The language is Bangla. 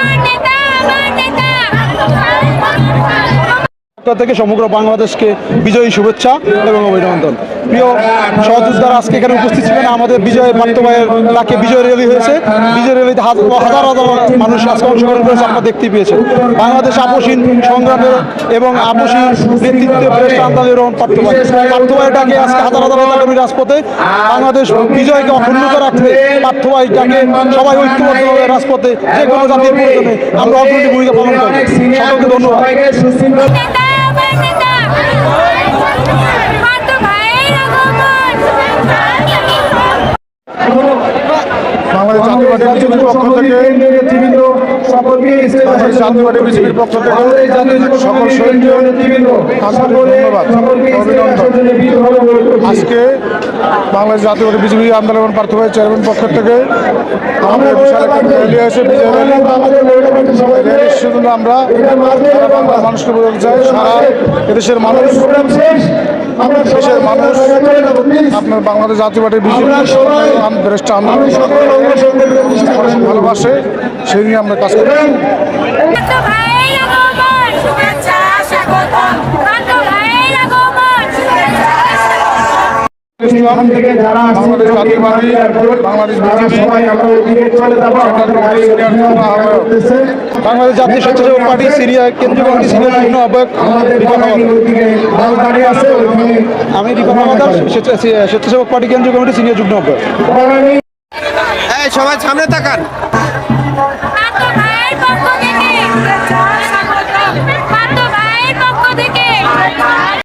আমার পক্ষ থেকে সমগ্র বাংলাদেশকে বিজয়ী শুভেচ্ছা এবং অভিনন্দন। প্রিয় সহযোদ্ধারা, আজকে এখানে উপস্থিত ছিলেন আমাদের বিজয় মাত্রবায়ের ডাকে বিজয় র্যালি হয়েছে। বিজয় র্যালিতে হাজার হাজার মানুষ আজকে অংশগ্রহণ করেছে, আপনারা দেখতে পেয়েছেন। বাংলাদেশ আপসীন সংগ্রামের এবং আপসীন নেতৃত্বে প্রেসিডেন্ট আন্দালি রহমান পার্থবাই পার্থবাইয়ের ডাকে আজকে হাজার হাজার নেতাকর্মী রাজপথে বাংলাদেশ বিজয়কে অক্ষুণ্ণত রাখতে পার্থবাই ডাকে সবাই ঐক্যবদ্ধভাবে রাজপথে যে কোনো জাতির প্রয়োজনে আমরা অগ্রণী ভূমিকা পালন করি সকলকে ধন্যবাদ। বাংলাদেশ জাতীয় পার্টি বিজেপির পক্ষ থেকে বাংলাদেশ জাতীয় পার্টি বিজেপির পক্ষ থেকে সকল শহীদকে আন্তরিক ধন্যবাদ। অভিনন্দন। আজকে বাংলাদেশ জাতীয় পার্টি বিজেপি আন্দোলন প্রার্থী চেয়ারম্যান পক্ষ থেকে আমাদের বিশাল একটা র্যালি হয়েছে বিজয় র্যালির শুধু আমরা বাংলার মানুষকে বলতে চাই সারা এদেশের মানুষ দেশের মানুষ আপনার বাংলাদেশ জাতীয় পার্টি বিজেপি দেশটা আন্দোলন ভালোবাসে সেই নিয়ে আমরা কাজ করি বাংলাদেশ জাতীয় বাংলাদেশ বাংলাদেশ জাতীয় স্বেচ্ছাসেবক পার্টি সিরিয়া কেন্দ্রীয় কমিটি সিনিয়র যুগ্ম আহ্বায়ক আমি হাওলাদার স্বেচ্ছা- স্বেচ্ছাসেবক পার্টি কেন্দ্রীয় কমিটি সিনিয়র যুগ্ম আহ্বায়ক। সবাই সামনে তাকান।